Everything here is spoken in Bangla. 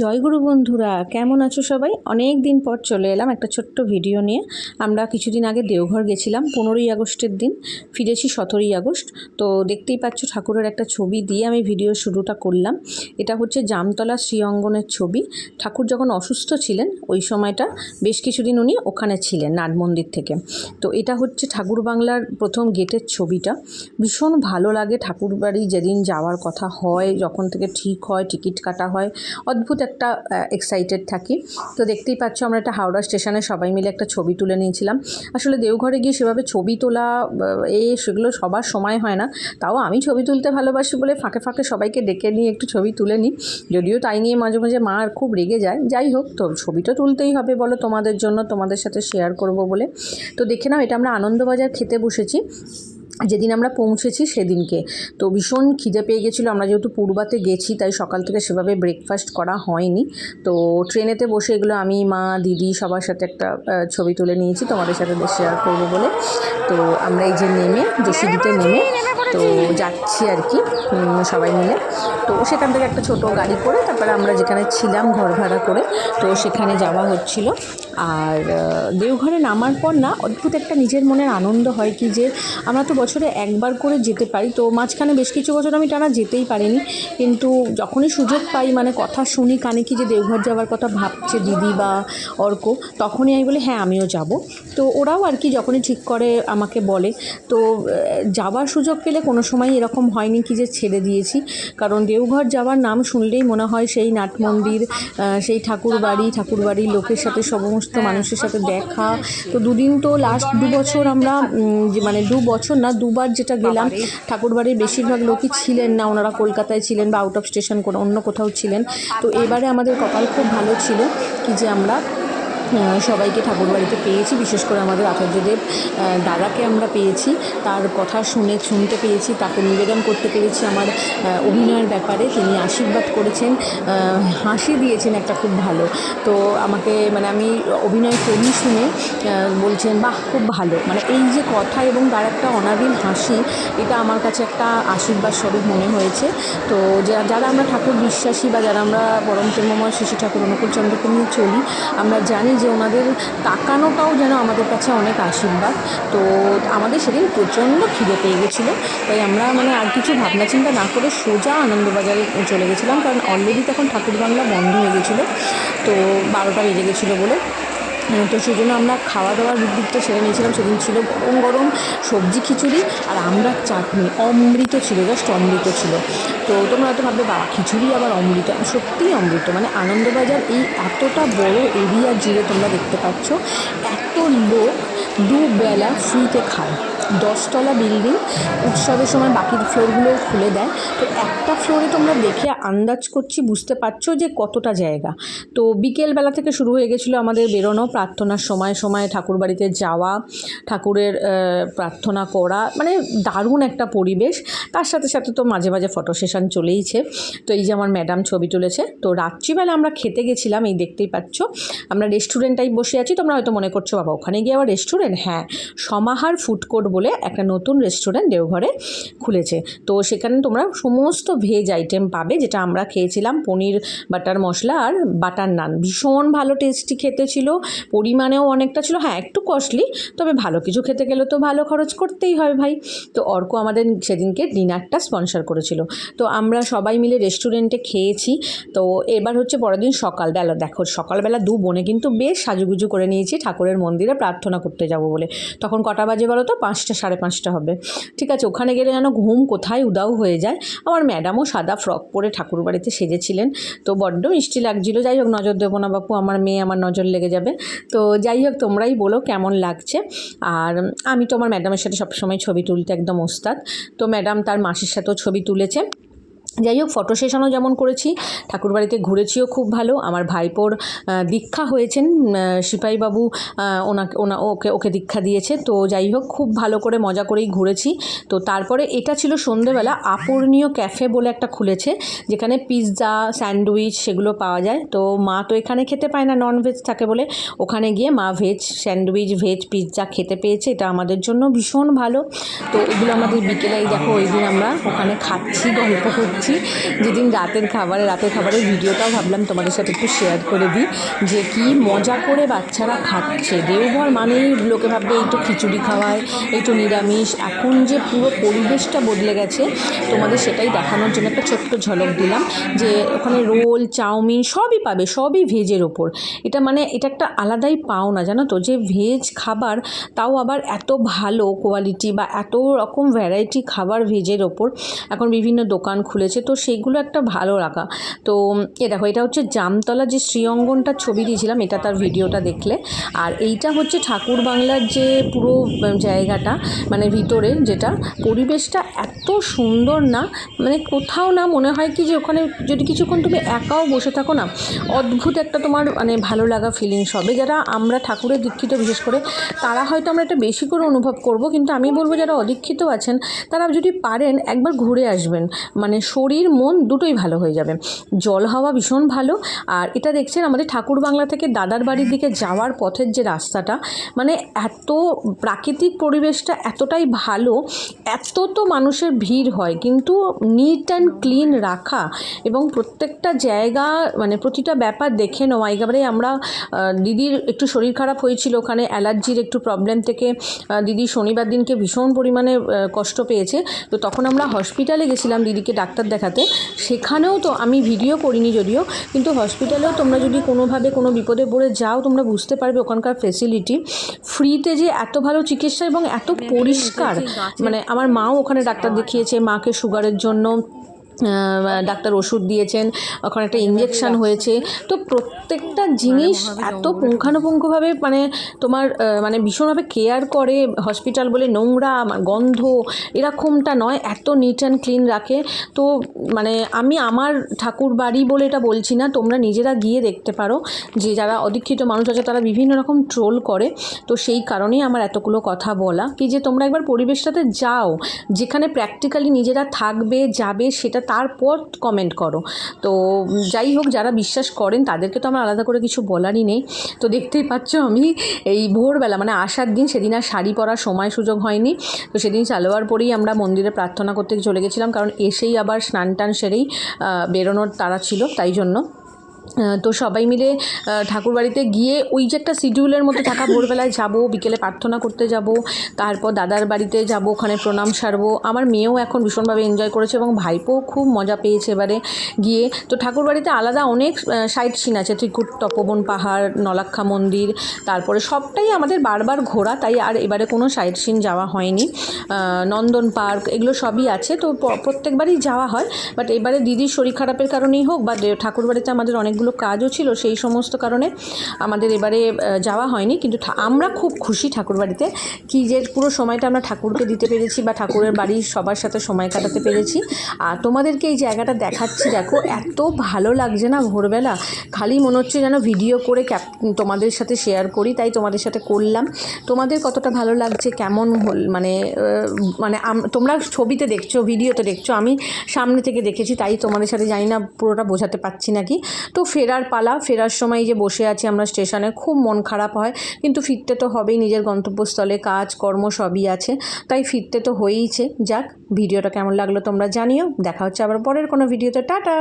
জয়গুরু বন্ধুরা, কেমন আছো সবাই? অনেক দিন পর চলে এলাম একটা ছোট্ট ভিডিও নিয়ে। আমরা কিছুদিন আগে দেওঘর গেছিলাম, পনেরোই আগস্টের দিন। ফিরেছি সতেরোই আগস্ট। তো দেখতেই পাচ্ছ ঠাকুরের একটা ছবি দিয়ে আমি ভিডিও শুরুটা করলাম। এটা হচ্ছে জামতলা শ্রী অঙ্গনের ছবি। ঠাকুর যখন অসুস্থ ছিলেন, ওই সময়টা বেশ কিছুদিন উনি ওখানে ছিলেন, নাট মন্দির থেকে। তো এটা হচ্ছে ঠাকুর বাংলার প্রথম গেটের ছবিটা। ভীষণ ভালো লাগে ঠাকুর বাড়ি যেদিন যাওয়ার কথা হয়, যখন থেকে ঠিক হয়, টিকিট কাটা হয়। অদ্ভুত একটা এক্সাইটেড থাকি। তো দেখতেই পাচ্ছ আমরা একটা হাওড়া স্টেশনে সবাই মিলে একটা ছবি তুলে নিয়েছিলাম। আসলে দেওঘরে গিয়ে সেভাবে ছবি তোলা এ সেগুলো সবার সময় হয় না। তাও আমি ছবি তুলতে ভালোবাসি বলে ফাঁকে ফাঁকে সবাইকে ডেকে নিয়ে একটু ছবি তুলে নিই। যদিও তাই নিয়ে মাঝে মাঝে মা আর খুব রেগে যায়। যাই হোক, তো ছবিটা তুলতেই হবে বলো তোমাদের জন্য, তোমাদের সাথে শেয়ার করব বলে। তো দেখে নাও, এটা আমরা আনন্দবাজার খেতে বসেছি। যেদিন আমরা পৌঁছেছি সেদিনকে। তো ভীষণ খিদে পেয়ে গেছিল, আমরা যেহেতু পূর্বাতে গেছি, তাই সকাল থেকে সেভাবে ব্রেকফাস্ট করা হয়নি। তো ট্রেনেতে বসে এগুলো আমি, মা, দিদি সবার সাথে একটা ছবি তুলে নিয়েছি, তোমাদের সাথে শেয়ার করব বলে। তো আমরা এই যে নেমে জেসিবিতে নেমে, তো যাচ্ছি আর কি সবাই মিলে। তো সেখান থেকে একটা ছোট গাড়ি করে তারপরে আমরা যেখানে ছিলাম ঘর ভাড়া করে, তো সেখানে যাওয়া হচ্ছিল। আর দেওঘরে নামার পর না, অদ্ভুত একটা নিজের মনের আনন্দ হয় কি যে, আমরা তো বছরে একবার করে যেতে পারি। তো মাঝখানে বেশ কিছু বছর আমি টানা যেতেই পারিনি। কিন্তু যখনই সুযোগ পাই মানে কথা শুনি কানে কি যে দেওঘর যাওয়ার কথা ভাবছে দিদি বা অর্ক, তখনই আমি বলি হ্যাঁ আমিও যাব। তো ওরাও আর কি যখনই ঠিক করে আমাকে বলে। তো যাওয়ার সুযোগ পেলে কোনো সময় এরকম হয়নি কি যে ছেড়ে দিয়েছি। কারণ দেওঘর যাওয়ার নাম শুনলেই মনে হয় সেই নাট মন্দির সেই ঠাকুর বাড়ি ঠাকুর বাড়ির লোকের সাথে সমস্ত মানুষের সাথে দেখা। তো দুদিন তো লাস্ট দু বছর আমরা মানে দু বছর না দুবার যেটা গেলাম ঠাকুরবাড়ির বেশিরভাগ লোকই ছিলেন না ওনারা কলকাতায় ছিলেন বা আউট অফ স্টেশন কোনো অন্য কোথাও ছিলেন। তো এবারে আমাদের কপাল খুব ভালো ছিল কি যে আমরা সবাইকে ঠাকুর বাড়িতে পেয়েছি, বিশেষ করে আমাদের আচার্যদেব দাদাকে আমরা পেয়েছি, তার কথা শুনে শুনতে পেয়েছি, তাকে নিবেদন করতে পেরেছি আমার অভিনয়ের ব্যাপারে। তিনি আশীর্বাদ করেছেন হাসি দিয়েছেন একটা খুব ভালো। তো আমাকে মানে আমি অভিনয় করি শুনে বলছেন, বাহ, খুব ভালো। মানে এই যে কথা এবং তার একটা অনাবিল হাসি, এটা আমার কাছে একটা আশীর্বাদ স্বরূপ মনে হয়েছে। তো যারা আমরা ঠাকুর বিশ্বাসী বা যারা আমরা পরম প্রেমময় শিশু ঠাকুর, অনুকূল চন্দ্রকে নিয়ে চলি, আমরা জানি যে ওনাদের তাকানোটাও যেন আমাদের কাছে অনেক আশীর্বাদ। তো আমাদের সেদিন প্রচণ্ড খিদে পেয়ে গেছিল। তাই আমরা মানে আর কিছু ভাবনা চিন্তা না করে সোজা আনন্দবাজারে চলে গেছিলাম। কারণ অলরেডি তখন ঠাকুর বাংলা বন্ধ হয়ে গেছিল। তো বারোটা বেজে গেছিল বলে। তো সেই জন্য আমরা খাওয়া দাওয়ার দিকটা সেরে নিয়েছিলাম। সেদিন ছিল গরম গরম সবজি খিচুড়ি আর আমরা চাটনি। অমৃত ছিল জাস্ট অমৃত ছিল। তো তোমরা হয়তো ভাববে, বাবা, খিচুড়ি আবার অমৃত? সত্যিই অমৃত। মানে আনন্দবাজার এই এতটা বড় এরিয়া জুড়ে তোমরা দেখতে পাচ্ছ, এত লোক দুবেলা ফ্রিতে খায়। দশতলা বিল্ডিং উৎসবের সময় বাকি ফ্লোরগুলো খুলে দেয়। তো একটা ফ্লোরে তোমরা দেখে আন্দাজ করছি বুঝতে পারছ যে কতটা জায়গা। তো বিকেলবেলা থেকে শুরু হয়ে গেছিল আমাদের বেরোনো, প্রার্থনার সময় সময় ঠাকুর বাড়িতে যাওয়া, ঠাকুরের প্রার্থনা করা মানে দারুণ একটা পরিবেশ। তার সাথে সাথে তো মাঝে মাঝে ফটো সেশন চলেইছে। তো এই যে আমার ম্যাডাম ছবি তুলেছে। তো রাত্রিবেলা আমরা খেতে গেছিলাম, এই দেখতেই পাচ্ছ। আমরা রেস্টুরেন্টটাই বসে আছি। তোমরা হয়তো মনে করছ, বাবা, ওখানে গিয়ে আবার রেস্টুরেন্ট? হ্যাঁ সমাহার ফুড কোর্ট বলে একটা নতুন রেস্টুরেন্ট দেওঘরে খুলেছে। তো সেখানে তোমরা সমস্ত ভেজ আইটেম পাবে, যেটা আমরা খেয়েছিলাম, পনির বাটার মশলা আর বাটার নান ভীষণ ভালো টেস্টি খেতে ছিল, পরিমাণেও অনেকটা ছিল হ্যাঁ একটু কস্টলি তবে ভালো কিছু খেতে গেলে তো ভালো খরচ করতেই হয় ভাই। তো অর্ক আমাদের সেদিনকে ডিনারটা স্পন্সর করেছিল। তো আমরা সবাই মিলে রেস্টুরেন্টে খেয়েছি। তো এবার হচ্ছে পরের দিন সকালবেলা, দেখো সকালবেলা দু বোনে কিন্তু বেশ সাজুগুজু করে নিয়েছি, ঠাকুরের মন্দিরে প্রার্থনা করতে যাব বলে। তখন কটা বাজে বলো তো? পাঁচটা, সাড়ে পাঁচটা হবে। ঠিক আছে, ওখানে গেলে যেন ঘুম কোথায় উদাও হয়ে যায়। আমার ম্যাডামও সাদা ফ্রক পরে ঠাকুর বাড়িতে সেজেছিলেন। তো বড্ড মিষ্টি লাগছিল। যাই হোক, নজর দেবো না বাপু, আমার মেয়ে আমার নজর লেগে যাবে। তো যাই হোক, তোমরাই বলো কেমন লাগছে। আর আমি তো আমার ম্যাডামের সাথে সবসময় ছবি তুলতে একদম ওস্তাদ। তো ম্যাডাম তার মাসির সাথেও ছবি তুলেছে। যাই হোক ফটো সেশনও যেমন করেছি, ঠাকুরবাড়িতে ঘুরেছিও খুব ভালো। আমার ভাইপোর দীক্ষা হয়েছেন সিপাহীবাবু ওনাকে, ওনা, ওকে ওকে দীক্ষা দিয়েছে। তো যাই হোক, খুব ভালো করে মজা করেই ঘুরেছি। তো তারপরে এটা ছিল সন্ধেবেলা, আপূর্ণীয় ক্যাফে বলে একটা খুলেছে, যেখানে পিৎজা স্যান্ডউইচ সেগুলো পাওয়া যায়। তো মা তো এখানে খেতে পায় না নন ভেজ থাকে বলে। ওখানে গিয়ে মা ভেজ স্যান্ডউইচ ভেজ পিৎজা খেতে পেয়েছে। এটা আমাদের জন্য ভীষণ ভালো। তো এগুলো আমাদের বিকেলেই দেখো, ওই দিন আমরা ওখানে খাচ্ছি, গল্প করছি। করেছি। যেদিন রাতের খাবারে, রাতের খাবারের ভিডিওটাও ভাবলাম তোমাদের সাথে একটু শেয়ার করে দিই, যে কি মজা করে বাচ্চারা খাচ্ছে। দেওঘর মানেই লোকে ভাববে এই তো খিচুড়ি খাওয়ায়, এই তো নিরামিষ। এখন যে পুরো পরিবেশটা বদলে গেছে, তোমাদের সেটাই দেখানোর জন্য একটা ছোট্ট ঝলক দিলাম, যে ওখানে রোল, চাউমিন সবই পাবে, সবই ভেজের ওপর। এটা মানে এটা একটা আলাদাই পাওনা, জানো তো? যে ভেজ খাবার তাও আবার এত ভালো কোয়ালিটি বা এত রকম ভ্যারাইটি খাবার ভেজের ওপর। এখন বিভিন্ন দোকান খুলেছে তো সেইগুলো একটা ভালো লাগা। তো এ দেখো, এটা হচ্ছে জামতলা যে শ্রীঅঙ্গনটার ছবি দিয়েছিলাম, এটা তার ভিডিওটা দেখলে। আর এইটা হচ্ছে ঠাকুর বাংলার যে পুরো জায়গাটা মানে ভিতরে যেটা, পরিবেশটা এত সুন্দর না মানে কোথাও না মনে হয় কি যে ওখানে যদি কিছুক্ষণ তুমি একাও বসে থাকো না, অদ্ভুত একটা তোমার মানে ভালো লাগা ফিলিংস হবে। যারা আমরা ঠাকুরের দীক্ষিত বিশেষ করে, তারা হয়তো আমরা এটা বেশি করে অনুভব করব, কিন্তু আমি বলব যারা অদীক্ষিত আছেন, তারা যদি পারেন একবার ঘুরে আসবেন। মানে শরীর, মন দুটোই ভালো হয়ে যাবে। জল হাওয়া ভীষণ ভালো। আর এটা দেখছেন আমাদের ঠাকুর বাংলা থেকে দাদার বাড়ির দিকে যাওয়ার পথের যে রাস্তাটা মানে এত প্রাকৃতিক পরিবেশটা এতটাই ভালো, এত তো মানুষের ভিড় হয়, কিন্তু নিট অ্যান্ড ক্লিন রাখা এবং প্রত্যেকটা জায়গা মানে প্রতিটা ব্যাপার দেখে নেওয়া, একেবারে আমরা দিদির একটু শরীর খারাপ হয়েছিল ওখানে, অ্যালার্জির একটু প্রবলেম থেকে দিদি শনিবার দিনকে ভীষণ পরিমাণে কষ্ট পেয়েছে। তো তখন আমরা হসপিটালে গেছিলাম, দিদিকে ডাক্তার দেখাতে। সেখানেও তো আমি ভিডিও করিনি যদিও কিন্তু হসপিটালেও তোমরা যদি কোনোভাবে কোনো বিপদে পড়ে যাও তোমরা বুঝতে পারবে ওখানকার ফেসিলিটি ফ্রিতে যে এত ভালো চিকিৎসা এবং এত পরিষ্কার মানে আমার মাও ওখানে ডাক্তার দেখিয়েছে মাকে সুগারের জন্য ডাক্তার ওষুধ দিয়েছেন ওখানে একটা ইঞ্জেকশন হয়েছে। তো প্রত্যেকটা জিনিস এত পুঙ্খানুপুঙ্খভাবে মানে তোমার মানে ভীষণভাবে কেয়ার করে হসপিটাল বলে নোংরা গন্ধ এরকমটা নয় এত নিট অ্যান্ড ক্লিন রাখে। তো মানে আমি আমার ঠাকুর বাড়ি বলে এটা বলছি না তোমরা নিজেরা গিয়ে দেখতে পারো যে যারা অদীক্ষিত মানুষ আছে তারা বিভিন্ন রকম ট্রোল করে। তো সেই কারণেই আমার এতগুলো কথা বলা। কি যে তোমরা একবার পরিবেশটাতে যাও যেখানে প্র্যাকটিক্যালি নিজেরা থাকবে যাবে সেটা তারপর কমেন্ট করো। তো যাই হোক, যারা বিশ্বাস করেন, তাদেরকে তো আমার আলাদা করে কিছু বলারই নেই। তো দেখতেই পাচ্ছ আমি এই ভোরবেলা মানে আসার দিন, সেদিন আর শাড়ি পরার সময় সুযোগ হয়নি। তো সেদিন সালোয়ার পরেই আমরা মন্দিরে প্রার্থনা করতে চলে গেছিলাম, কারণ এসেই আবার স্নান টান সেরেই বেরোনোর তারা ছিল, তাই জন্য। তো সবাই মিলে ঠাকুর বাড়িতে গিয়ে ওই যে একটা শিডিউলের মধ্যে থাকা ভোরবেলায় যাব, বিকেলে প্রার্থনা করতে যাব, তারপর দাদার বাড়িতে যাব, ওখানে প্রণাম সারবো। আমার মেয়েও এখন ভীষণভাবে এনজয় করেছে এবং ভাইপোও খুব মজা পেয়েছে এবারে গিয়ে। তো ঠাকুর বাড়িতে আলাদা অনেক সাইট সিন আছে, ত্রিকুট, তপবন পাহাড়, নলাক্ষা মন্দির, তারপরে সবটাই আমাদের বারবার ঘোরা, তাই আর এবারে কোনো সাইট সিন যাওয়া হয়নি। নন্দন পার্ক, এগুলো সবই আছে, তো প্রত্যেকবারই যাওয়া হয় বাট এবারে দিদির শরীর খারাপের কারণেই হোক বা ঠাকুর বাড়িতে আমাদের অনেকগুলো কাজও ছিল সেই সমস্ত কারণে আমাদের এবারে যাওয়া হয়নি। কিন্তু আমরা খুব খুশি ঠাকুর বাড়িতে কি যে পুরো সময়টা আমরা ঠাকুরকে দিতে পেরেছি বা ঠাকুরের বাড়ির সবার সাথে সময় কাটাতে পেরেছি। আর তোমাদেরকে এই জায়গাটা দেখাচ্ছি, দেখো, এত ভালো লাগছে না ভোরবেলা। খালি মনে হচ্ছে যেন ভিডিও করে ক্যাপ তোমাদের সাথে শেয়ার করি, তাই তোমাদের সাথে করলাম। তোমাদের কতটা ভালো লাগছে, কেমন হল মানে মানে তোমরা ছবিতে দেখছ, ভিডিওতে দেখছ, আমি সামনে থেকে দেখেছি, তাই তোমাদের সাথে জানি না, পুরোটা বোঝাতে পারছি নাকি। তো ফেরার পালা। ফেরার সময় যে বসে আছি আমরা স্টেশনে, খুব মন খারাপ হয়। কিন্তু ফিরতে তো হবেই, নিজের গন্তব্যস্থলে কাজ, কর্ম সবই আছে। তাই ফিরতে তো হয়েইছে। যাক, ভিডিওটা কেমন লাগল তোমরা জানিও। দেখা হচ্ছে আবার পরের কোনো ভিডিওতে। টাটা!